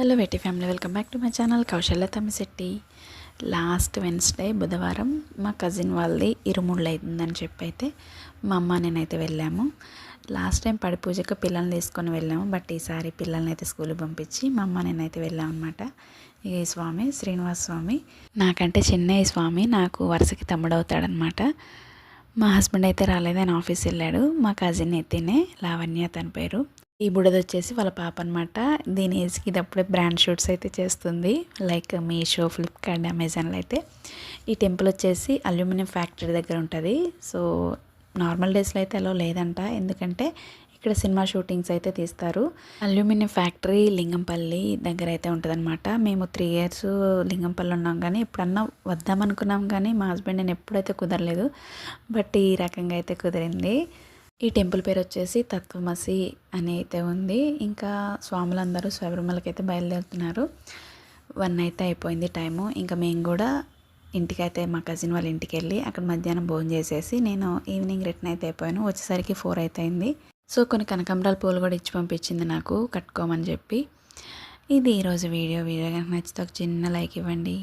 Hello వెట్టి family welcome back to my channel Kaushalya Tammisetti last Wednesday బుధవారం మా cousin వాళ్ళది ఇరుముళ్ళు అవుతుందని చెప్పి అయితే మా అమ్మ నేనైతే వెళ్ళాము. లాస్ట్ టైం పడి పూజకు పిల్లల్ని తీసుకొని వెళ్ళాము బట్ ఈసారి పిల్లల్ని అయితే స్కూల్కి పంపించి మా అమ్మ నేనైతే వెళ్ళాము అనమాట ఈ స్వామి శ్రీనివాస స్వామి నాకంటే చిన్న స్వామి నాకు వరుసకి తమ్ముడవుతాడనమాట మా హస్బెండ్ అయితే రాలేదు ఆయన ఆఫీస్ వెళ్ళాడు. మా కజిన్ అయితేనే లావణ్య తన పేరు. ఈ బుడద వచ్చేసి వాళ్ళ పాప అనమాట దీని ఏజ్కి ఇది అప్పుడే బ్రాండ్ షూట్స్ అయితే చేస్తుంది. లైక్ మీషో ఫ్లిప్కార్ట్ అమెజాన్లో అయితే. ఈ టెంపుల్ వచ్చేసి అల్యూమినియం ఫ్యాక్టరీ దగ్గర ఉంటుంది. సో నార్మల్ డేస్లో అయితే అలా లేదంట. ఎందుకంటే ఇక్కడ సినిమా షూటింగ్స్ అయితే తీస్తారు. అల్యూమినియం ఫ్యాక్టరీ లింగంపల్లి దగ్గర అయితే ఉంటుందన్నమాట. మేము త్రీ ఇయర్స్ లింగంపల్లి ఉన్నాం కానీ ఎప్పుడన్నా వద్దామనుకున్నాం కానీ మా హస్బెండ్ నేను ఎప్పుడైతే కుదరలేదు. బట్ ఈ రకంగా అయితే కుదిరింది. ఈ టెంపుల్ పేరు వచ్చేసి తత్వమసి అని అయితే ఉంది. ఇంకా స్వాములందరూ శబరిమలకి అయితే బయలుదేరుతున్నారు. వన్ అయితే అయిపోయింది టైము. ఇంకా మేము కూడా ఇంటికైతే మా కజిన్ వాళ్ళ ఇంటికి వెళ్ళి అక్కడ మధ్యాహ్నం భోజనం చేసేసి నేను ఈవినింగ్ రిటర్న్ అయితే అయిపోయాను. వచ్చేసరికి ఫోర్ అయితే అయింది సో కొన్ని కనకాంబరాల పూలు కూడా ఇచ్చి పంపించింది నాకు కట్టుకోమని చెప్పి. ఇది ఈరోజు వీడియో. వీడియో కనుక నచ్చితే ఒక చిన్న లైక్ ఇవ్వండి.